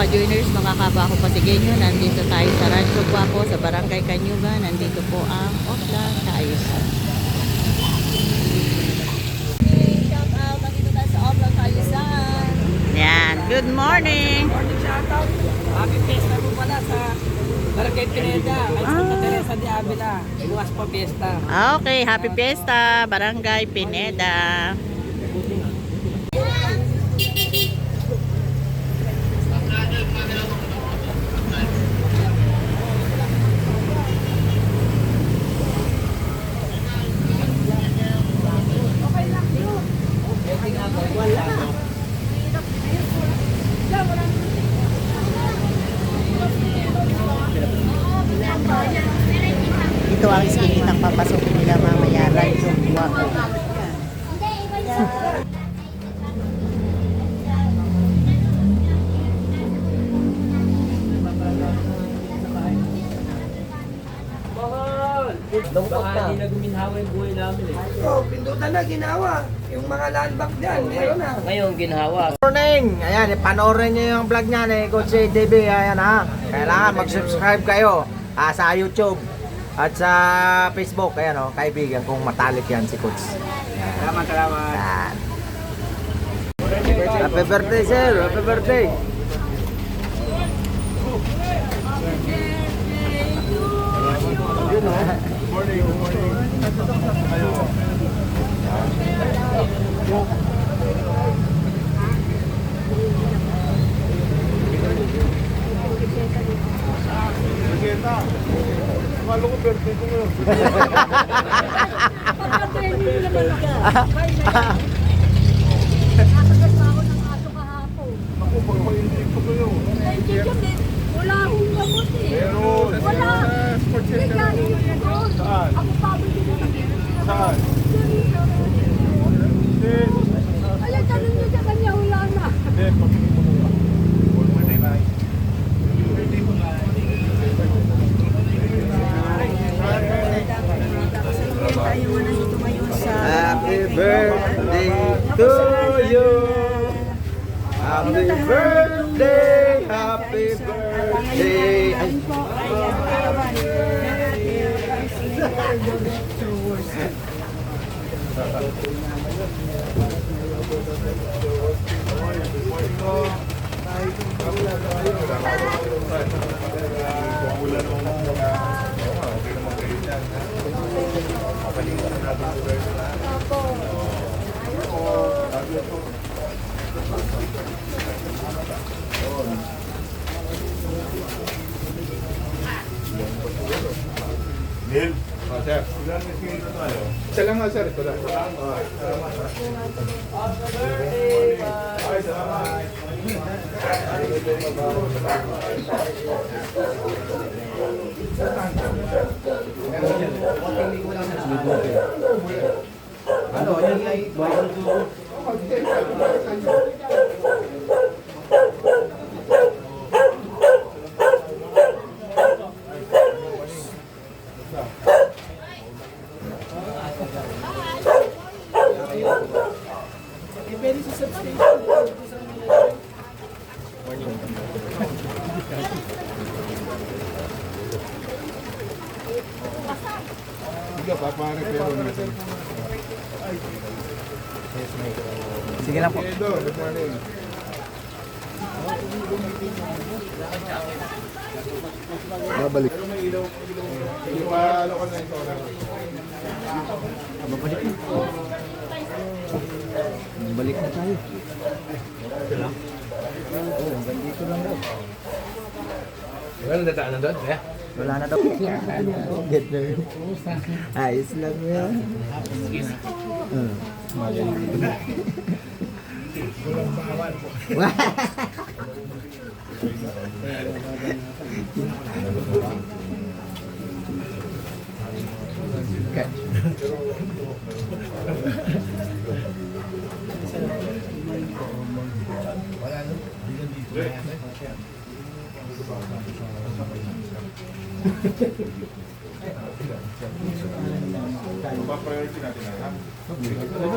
ka-joiners, mga kabaho pasigenyo, nandito tayo sa Rancho Guapo, sa Barangay Kanyuga. Nandito po ang Osla Kaayusan. Shout out, nandito tayo sa Osla Kaayusan. Yan, good morning. Morning shoutout. Happy Fiesta po pala sa Barangay Pineda. Kay Santa Teresa de Avila. Bukas po Fiesta. Okay, happy fiesta, Barangay Pineda. Ang iskinitang papasukin nila mamaya, Rancho Guapo. Baka hindi na guminhawa yung buhay namin eh. Oh, pindutan na ginawa. Yung mga land bank dyan, meron na. Ngayon ginhawa. morning! Ayan, panoorin niyo yung vlog niya ni Coach DB. Ayan ha. Kailangan mag-subscribe kayo ah, sa YouTube at sa Facebook. Ayan o, kaibigan kong matalik yan si Coach. Salamat, salamat. Ayan. Happy birthday, sir! Happy birthday! Yun o. Wala akong gamot eh. Wala. Hindi galing yung. Ako pabili na lang. Saan? Ayan, tanong niyo sa kanya, wala na. Happy birthday to you. Happy birthday, happy birthday. Ay, Neil? Oh, sir. Isa lang nga, sir. Ito lang. Ay, salamat. Sige, paparepero natin. Sige lang po. Edo, good morning. Babalik. Pero may ilaw, ilaw. Yung palo ka na ito. Balik na tayo. Wala dadaanan doon? Eh? Wala na daw. Get na rin. Ayos lang yan. Uh. Pa-priority natin na. ha? Ano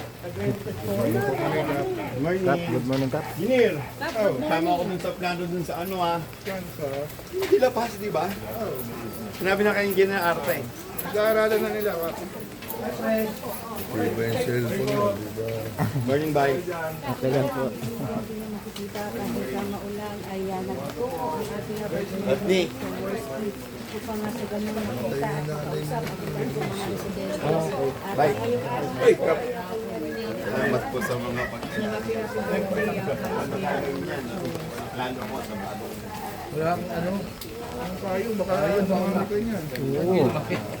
Good morning. Good morning, Kap. Engineer, oh, tama ako dun sa plano dun sa ano ah. Hindi La Paz, di ba? Sinabi na kay Engineer Arte. Nag-aaralan na nila. Morning, bye. Okay lang po. Ang. Hindi pa nga sa ganun makita at makausap ang ilan sa mga residente. At Bye. ngayong araw Hey, Kap. Salamat po sa mga pag Lalo po sa mga Wala ano, ang payo, baka ano, mga ko niyan. Dito, nasa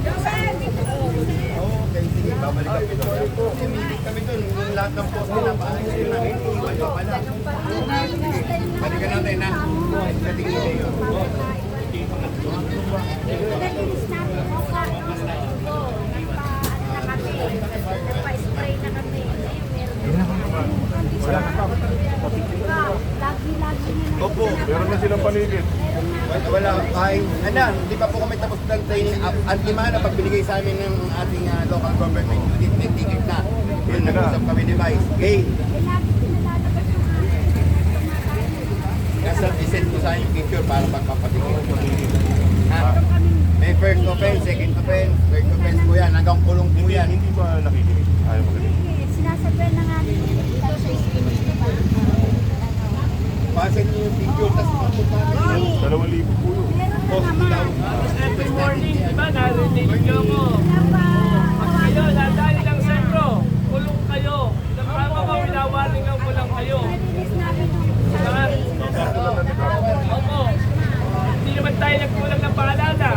Okay, sige, babalik kami doon. Kami doon, yung lahat ng post yun namin, iwan pa pala. Balikan na. Niyo. Nalinis natin ang kaano sa ito. Nagpa-ano na kami. Nagpa-spray na kami. Wala ka pa. Lagi-lagi nila. Opo. Meron na silang paligid. Wala, ay, ano, hindi pa po kami tapos ng training. Ang- Ang timana, pag binigay sa amin ng ating ah, local government unit, may ticket na. Yun, nag-usap kami ni Vice. Okay, nasa isend ko sa yung picture para pagpapatigil. Ha? May first offense, second offense, third offense po yan. Hanggang kulong po yan. Hindi ba nakikinig? Ayaw magaling. Sinasabihan na nga nila dito sa school. Pasin niyo yung picture, tapos papunta namin. Dalawang libo po yun. Daw. Every morning, di ba, narinig nyo mo. Pag kayo, dadali lang sentro. Kulong kayo. Tama ba, winawarningan ko lang kayo. Opo. Hindi naman tayo nagkulang ng paalala.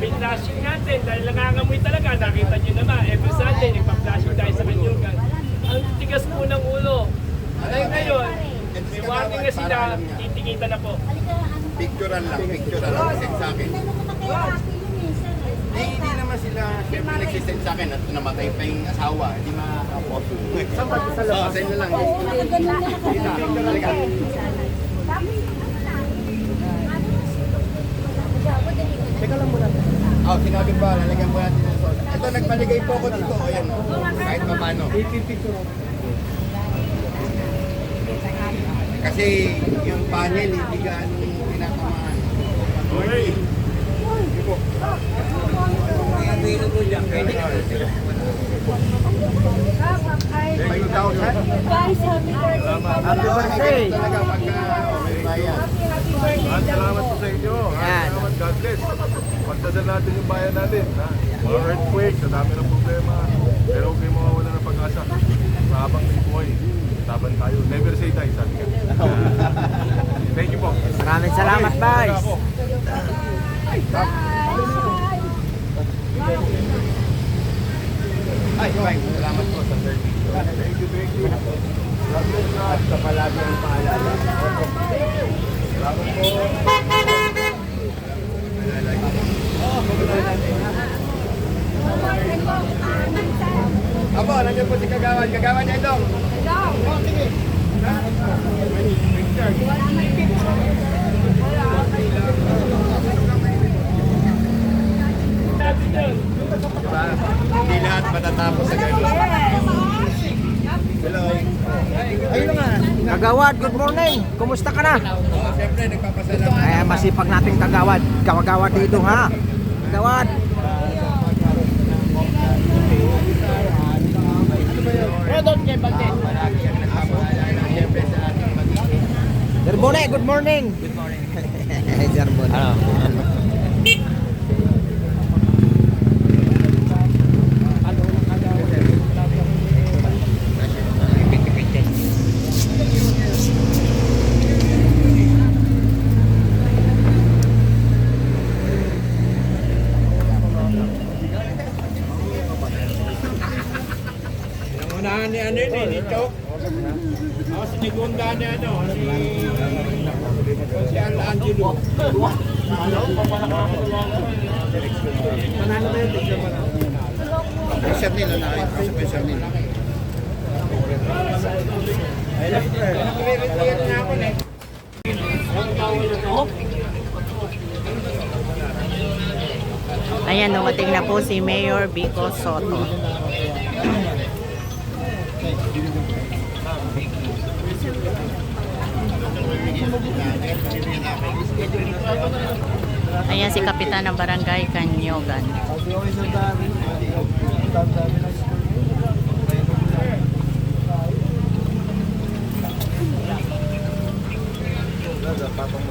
Pinlashing natin dahil nangangamoy talaga. Nakita nyo naman, every Sunday nagpa-flashing tayo sa kanyugan. Ang tigas po ng ulo. Ay ngayon, may warning na sila, titingitan na po. Ano ba? Picturean lang, picturean lang. Send sa akin. Eh? Hindi, hindi naman sila, siyempre nagsisend sa akin at namatay pa yung asawa. Hindi makakaposto. Sa Oo, send na lang. Teka lang muna. Oh, sinabi pa, lalagyan po natin ng salt. Ito, nagpaligay po ako dito. Ayan, kahit pa paano. Kasi yung panel, hindi gaano tinatamaan. Okay. Five thousand. Guys, happy birthday. Happy birthday! Talaga pagka may bayan. At salamat po sa inyo. Yan. Salamat, God bless. Pagdadal natin yung bayan natin. Ha? Mga earthquake, sa dami ng problema. Pero huwag kayong mawawala ng pag-asa. Sa habang may buhay, laban tayo. Never say die, sabi ka. Thank you po. Maraming salamat, guys. Ay, bye. Salamat po sa service. Thank you, thank you. At sa palagi ang paalala. Salamat po. Abo, nandiyan po si Kagawan. Kagawan niya itong. Oh, sige. Sabi yun, Diba? Hindi lahat matatapos sa ganun. Hello. Ayun na nga. Kagawad, good morning. Kumusta ka na? Oh, Siyempre, nagpapasalamat. Ay, masipag nating kagawad. Kawagawad dito, ha? Kagawad. Palagi ang nakapaalala. Siyempre sa ating mag-iing. Bone, good morning. Good morning. Sir Bone. Unahan ni ano yun eh, ni Chok. Ako si Nigunda ni ano, si... Si Al Angelo. Panalo na yun, tignan mo na. Pressure nila na ito sa pressure nila. Ayan, dumating na po si Mayor Vico Soto. Ayan si Kapitan ng Barangay Kanyogan.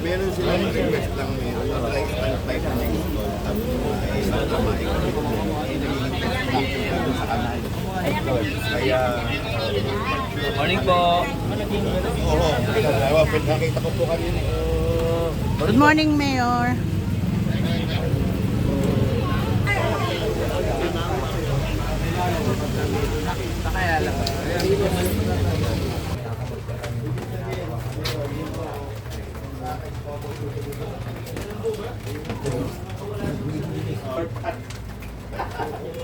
Meron silang request lang meron. Like, stand by sa next call. Tapos, ay, sana maikot mo. Ay, nagiging lang sa kanal. Kaya... Morning po. Oo. Kaya, nakita ko po kanina. Good morning, Mayor.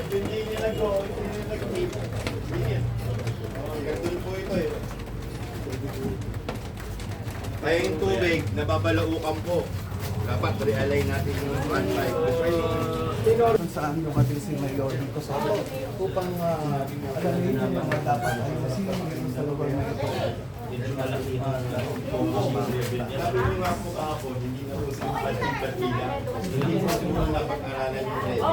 Hindi niya nag-go. Hindi niya nag-keep. Ganun po ito eh. Kaya yung tubig, nababalaukan po. Dapat realign natin yung 1.5. saan dumating si Mayor dito sa upang uh, alamin yung mga dapat ayusin sa lugar na ito. Sabi mo nga po ako, hindi na po sila patigbatila. Hindi po lang napag-aralan yung ready.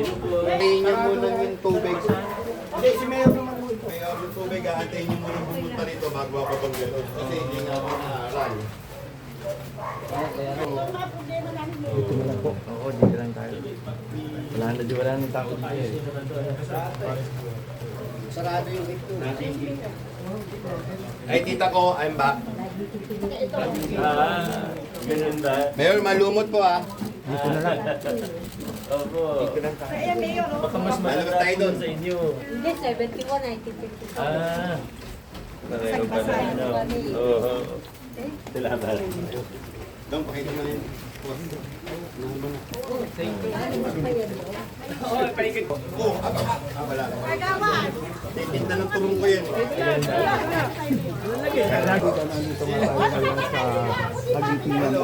Antayin niyo muna yung tubig. Hindi, si Mayor naman po ito. Mayor yung tubig, aantayin niyo muna pumunta rito bago ako pag gano'n. Kasi hindi nga ako naaral. Dito na lang po. Oo, dito lang tayo. Wala na, di wala nang takot tayo eh. Ay, tita ko, I'm back. Ah, ganun ba? Mayor, malumot po ah. Dito na lang. Opo. Baka mas malapit tayo doon. sa inyo. Hindi, 71, 1954. Ah. Pareho pa na ano. Oo. Salamat. Dong, pakita mo na yun. Oo, paikot. Oh, aba, ah, wala. Titinda ng turong ko yan. Lagi ka nandito nga tayo ngayon sa Agitian.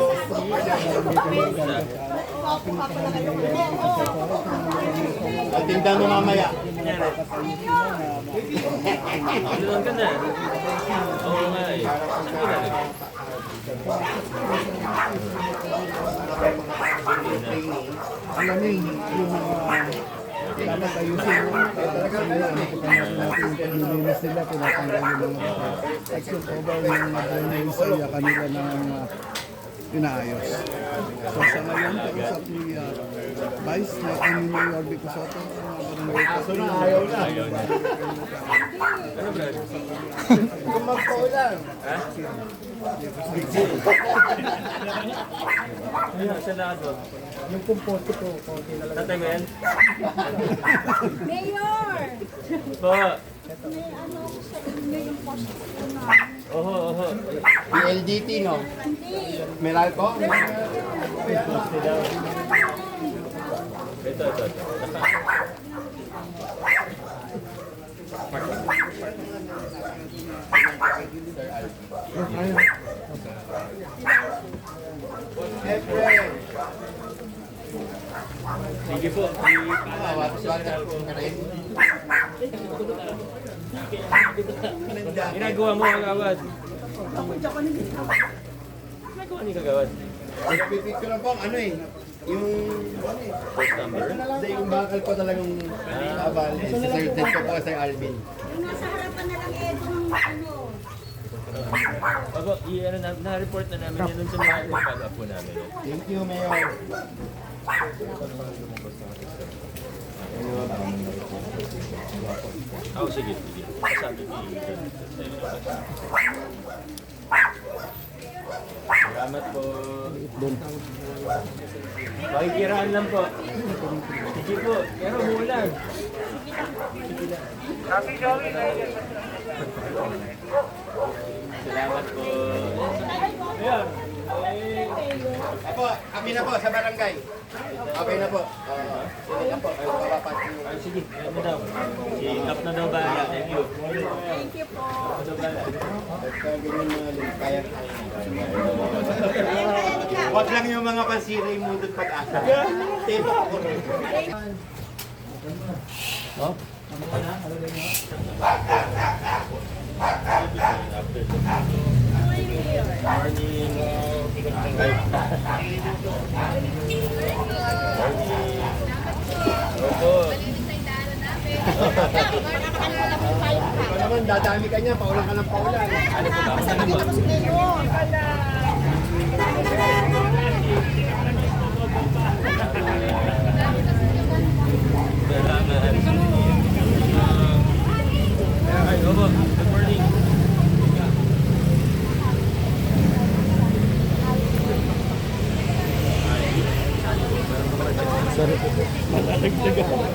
Ang tinda mo mamaya. Doon ka na. Oo nga eh. Sige na. Alamin yung mga dapat ayusin mo. Kaya talaga ngayon, nakikita natin natin yung paglilinis nila, tinatanggal yung mga section cover yung mga drainage area kanila ng uh, inaayos. So sa ngayon, kausap ni uh, Vice na ni Orbico Soto, ang barangay So na ayaw na. Kung magpaulan. Ayun, Senado. Yung kumpoto ko, konti na lang. Tatay Ben? Mayor! Po. May ano sa inyo yung post ko na. Oho, oho. PLDT, no? Meralco? Ito, ito, ito. Sige po, Ginagawa mo ang awad. Ginagawa ni kagawad. Pipit ko lang po ano eh. Yung... First number. Hindi, yung bakal po talagang abal. Eh, si Sir Ted ko po Sir Alvin. Yung nasa harapan na lang Edong, ano, Bago, i-ano na, na-report na namin yun sa mga follow-up po namin. Thank you, Mayor. Oh, sige, sige. Sabi ko Salamat po. Pakikiraan lang po. Sige po, pero umulan. Salamat po. Ayan. Eh, Apo, kami na po sa barangay. Okay na po. Oo. Sige na po. Ay, papapansin mo. Ay, sige, ano daw? Si Kap na daw bahala. Thank you. thank you po. Na. Basta ganyan mga kaya. Huwag lang yung mga pansiray mo doon pag-asa. Tip ako rin. Ikaw naman, dadami ka niya. Paulan ka ng paulan. Salamat. Ay, opo. Good morning.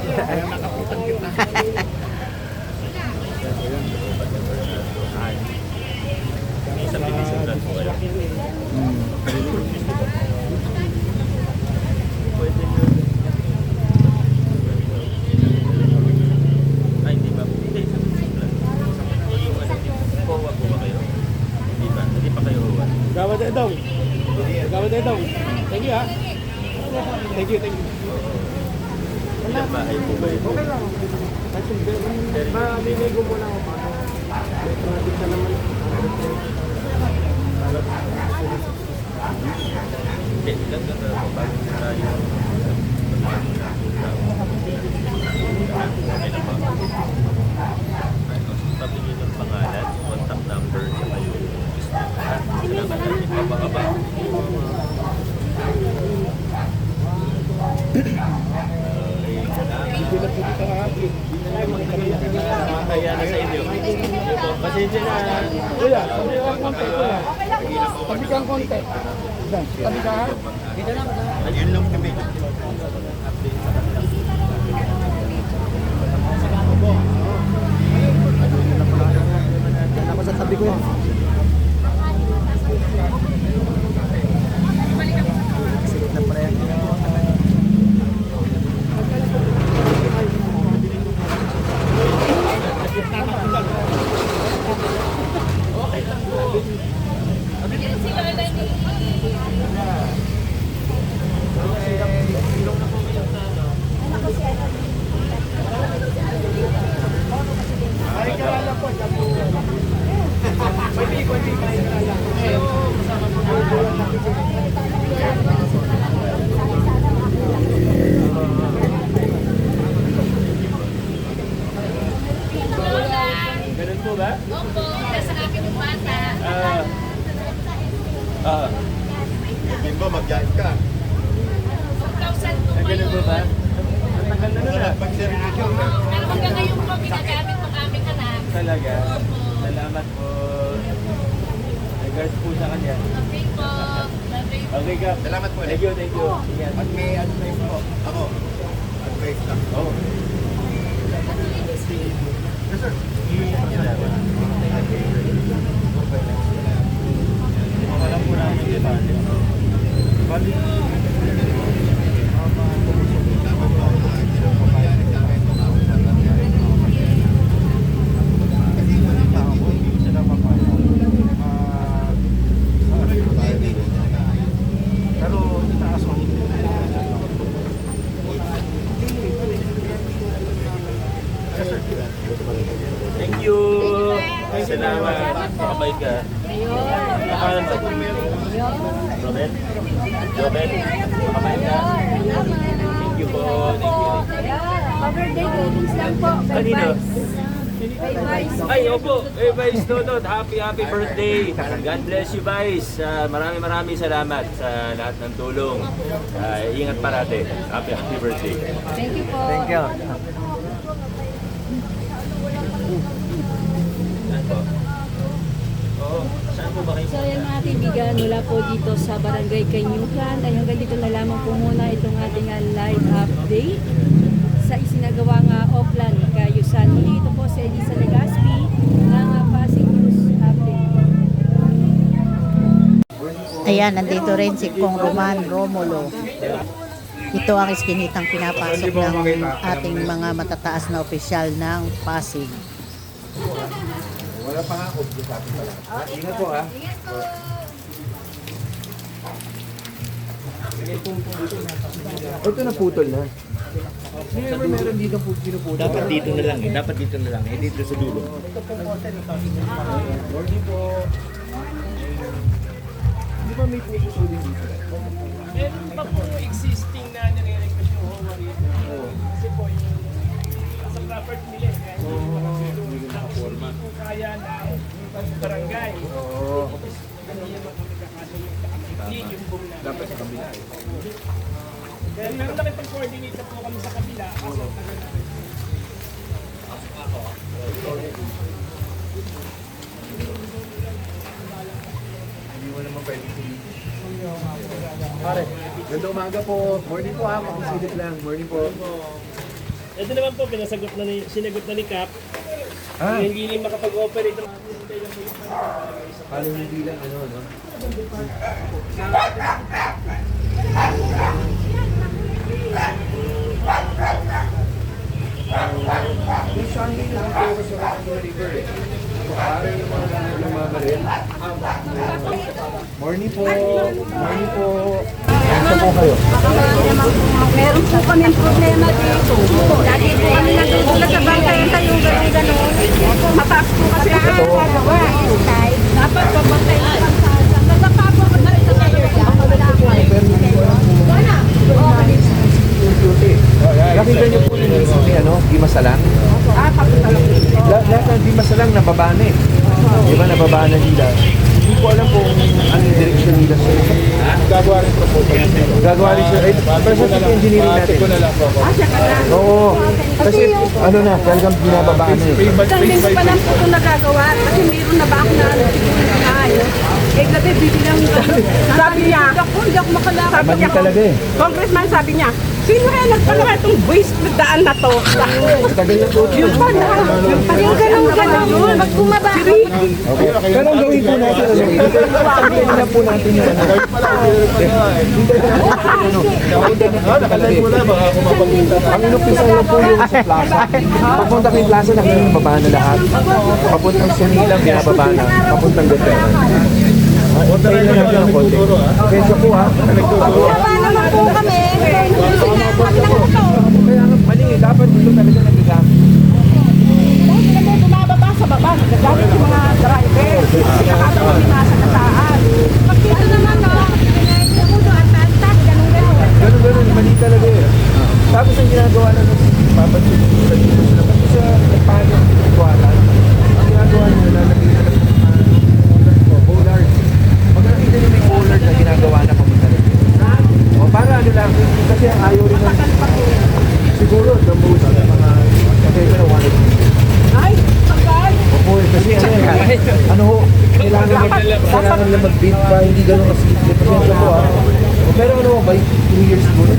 May isang division plan po kayo. Pwede nyo. Ay, hindi ba? Hindi, isang division plan. Yung ano, COA po ba kayo? Hindi ba? Hindi kayo COA. Gawad na daw. Gawad na daw. Thank you ha. Thank you, thank you. Ilang bahay po ba ito? Okay lang. Kasi mamimigay mo lang ako. May project na naman. Hindi, ilang ganda po bago tayo. Okay na ng pangalan, contact number, yung gusto. Salamat natin. Pababa. Kaya na sa inyo. Pasensya na. Kuya. Sabi kang konti. Sabi ka ha? Yun lang kami. Ako sa tabi ko yan. Sige na pala yan. Ganun po ba? Opo, nasa akin yung bata. Ah. Ah. Hindi ba, mag-jive ka. 2,000 po ganun po ba? Ang tagal na nun ah. Pag Pero hanggang ngayon po, ginagamit ng aming anak. Talaga. Salamat po. Regards po sa kanya. Okay po. Love you. Okay ka. Salamat po. Thank you, thank you. Ingat. Pag may advice po, ako. Advice lang. Oh. Alam po namin yung bali. Bali. Pero itaas Jobel, Amanda. Thank you po. Thank you. Pa-birthday greetings lang po. Kay Kanino? Vice. Kay Vice. Ay, opo. Eh, Vice Dodot, happy, happy birthday. God bless you, Vice. Uh, marami, marami salamat sa lahat ng tulong. Ah, ingat parate. Happy, happy birthday. Thank you po. Thank you. So yan mga kaibigan, mula po dito sa Barangay Kanyukan ay hanggang dito na lamang po muna itong ating ah, live update sa isinagawang uh, Oplan Kayusan. Muli ito po si Elisa Legaspi ng uh, Pasig News Update. Ayan, nandito rin si Kong Roman Romulo. Ito ang iskinitang pinapasok ng ating mga matataas na opisyal ng Pasig. Wala pa nga ako. Sabi pala. Ah, ingat po ah. Ito na putol na. Never meron dito po pinuputol. Dapat dito na lang eh. Dapat dito na lang eh. Dito sa dulo. Di ba may puto din dito? Meron pa po existing na nire-request yung HOA rito. Kasi po yung sa property nila, eh, kaya hindi po nakatulong. Tapos hindi po kaya na barangay. Oo. Ano yung mga nagkakaso yung hindi yung boom na. Dapat sa kabila. Kaya meron na pag-coordinate na po kami sa kabila. Kaso tagal na Hindi Pare, ganda umaga po. Morning po ha, makisilip lang. Morning po. Ito naman po, pinasagot na ni, sinagot na ni Cap. Ah. Yung hindi makapag-operate Paano hindi lang ano, no? Usually lang po sa River eh. Morning po. Morning po. Kamusta po kayo? Meron po kami problema dito. Lagi po kami nagtutulog sa bangkay sa yung gano'n-gano'n. Mataas po kasi ang gagawa. Dapat pamatay ang kalsada. Nagapa po ako na ito kayo. Wala. Duty. Nakita niyo po yung ano, di masalang? Ah, dito. Lahat, ng di masalang nababana eh. Di ba nababana nila? Hindi ko alam kung ano yung direction nila sa Gagawa rin proposal. Gagawa rin siya. Eh, sa civil engineering natin. ko na lang po. Ah, siya ka na. Oo. Kasi ano na, talagang binababaan na eh. Pa lang po ito nagagawa kasi meron na ba ako na ano, na naayos. Eh, gabi, bibilang Sabi niya, ako, hindi ako makalakad. Mali talaga eh. Congressman sabi niya, sino kaya nagpagawa itong waste na daan na to? Na. Yung pala, yung pala, yung ganun ganun, pag bumaba. Si Ricky. Okay. Pero ang gawin po natin, ano, hintayin na po natin ano. Na Ah, nakalay mo na, baka ako mapagkita. Ang inumpisa lang po yung sa plaza. Papunta kay plaza, yung baba na lahat. Papuntang Sunilang, binababa na. Papuntang Duterte. Hintayin na natin ang konti. Kesa po ha. Bumaba naman po kami. Kami ng motor. Kaya nga, mali eh. Dapat dito talaga nagagamit. Dahil sila may bumababa sa baba, nagagamit yung mga driver. Nakatawa ni nasa kataan. Pag dito naman, no, pinaikulo at tantas, ganun ganun. Ganun ganun, mali talaga eh. Tapos ang ginagawa na ng papansin sa sila. Kasi sa nagpaano ng pinagwalan, ang ginagawa nila, lalagay nila ng mga bollard. Pag nakita nyo may bollard na ginagawa na papunta rin. O para ano lang, kasi ang ayaw rin ng siguro the most ng mga kasi ito one Ay, pagkaan. Opo, eh, kasi ano, eh, ano ho, kailangan mag, kailangan nila mag-bid pa, hindi ganun kasimple. Pasensya po ah. O, Pero ano, by 2 years siguro.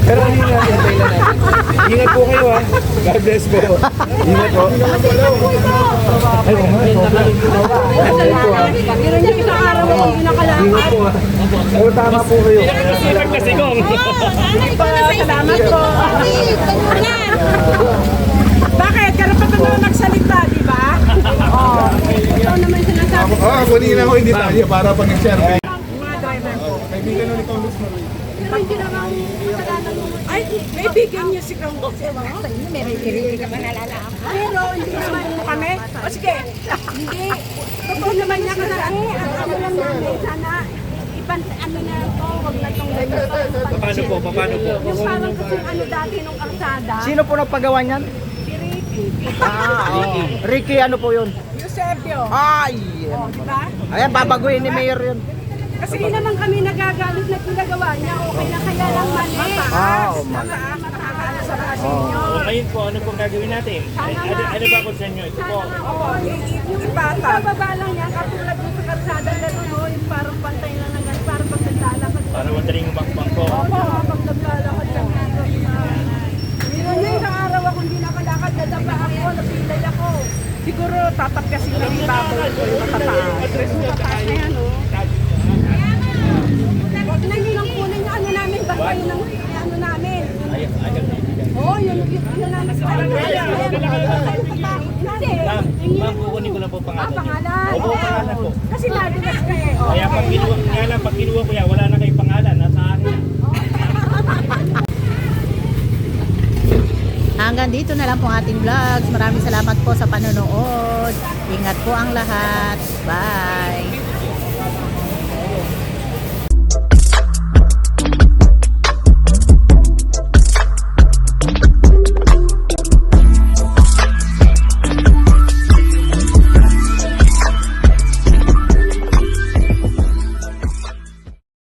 Pero ano yung natin, kailan natin. Ingat po kayo ah. God bless po. Ingat po. Ay, oo nga, sobrang. Ingat po ah. Pero niya isang araw mo, yung nakalakad. Ingat po ah. Pero tama po kayo. Sipag na sigong. Salamat po. Bakit? Karapatan naman magsalita, di ba? Oo. Ito naman sinasabi. Ah, ako yung detalye para pag nag-survey. Mga driver ko. Kaibigan na ni Congressman. Pero hindi naman kasalanan mo. Ay, may bigyan niya si Kang Sa inyo, may kirili ka ba nalala? Pero hindi naman mo kami. O sige, hindi. Totoo naman niya kasi. Ang ano lang namin, sana ibang ano na to, wag na tong ganyan. Paano po? Paano po? Yung parang kasi ano dati nung kalsada, Sino po nagpagawa niyan? si Ricky. Ah, oo. Ricky, ano po yun? Eusebio. Ay! Oh, di ba? Ayan, babaguhin ni Mayor yun. Kasi hindi naman kami nagagalit na ginagawa niya. Okay na kaya lang mali. Ah, oh, mali. Makakala sa kasi Oh. nyo. O ngayon po, ano pong gagawin natin? Ay, ano, ano ba kung sa inyo? Ito po. Oo, yung bata. Bababa lang yan, katulad doon sa kalsada na doon, oh, yung parang pantay lang na ganun, parang pag naglalakad. Para madaling umakbang po. Oo, pag naglalakad. Yun na isang araw ako hindi nakalakad, ako, napilay ako. Siguro tatapyasin lang yung baboy ko yung matataas. Mataas na yan, oh. Na nyo lang yung ano namin, basta yun ang ano namin. Oo, yun, yun, yun namin. Hindi. Ma'am, kukunin ko lang po Ah, pangalan niyo. pangalan. Opo, pangalan po. Kasi nadulas ka eh. Kaya pag kinuha, ko yan, wala na kayong pangalan. Nasa akin na. Hanggang dito na lang po ating vlogs. Maraming salamat po sa panonood. Ingat po ang lahat. Bye!